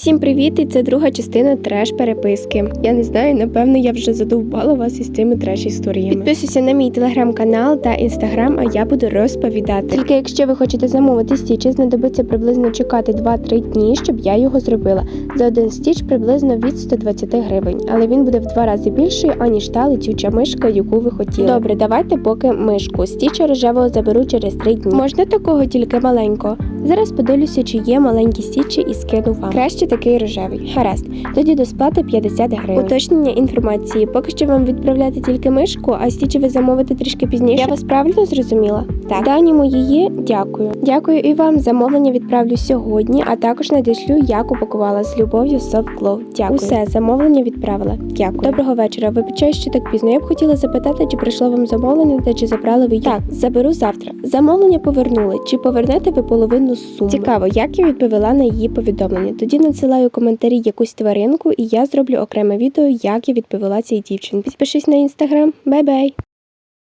Усім привіт! І це друга частина треш переписки. Я не знаю, напевно, я вже задовбала вас із цими треш історіями. Підписуйся на мій телеграм-канал та інстаграм, а я буду розповідати. Тільки якщо ви хочете замовити стічі, знадобиться приблизно чекати 2-3 дні, щоб я його зробила. За один стіч приблизно від 120 гривень, але він буде в два рази більший, аніж та летюча мишка, яку ви хотіли. Добре, давайте поки мишку. Стіча рожевого заберу через 3 дні. Можна такого тільки маленького. Зараз подивлюся, чи є маленькі стічі і скину вам. Краще такий рожевий. Гаразд. Тоді до сплати 50 гривень. Уточнення інформації. Поки що вам відправляти тільки мишку, а стічі ви замовите трішки пізніше. Я вас правильно зрозуміла? Так. Дані мої є. Дякую. Дякую і вам. Замовлення відправлю сьогодні, а також надішлю, як упакувала з любов'ю Soft Glow. Дякую. Усе, замовлення відправила. Дякую. Доброго вечора. Вибачаю, що так пізно. Я б хотіла запитати, чи прийшло вам замовлення та чи забрали ви їх? Так, заберу завтра. Замовлення повернули. Чи повернете ви половину суми? Цікаво, як я відповіла на її повідомлення. Тоді надсилаю коментарі якусь тваринку, і я зроблю окреме відео, як я відповіла цій дівчинці. Підпишись на інстаграм. Бай-бай!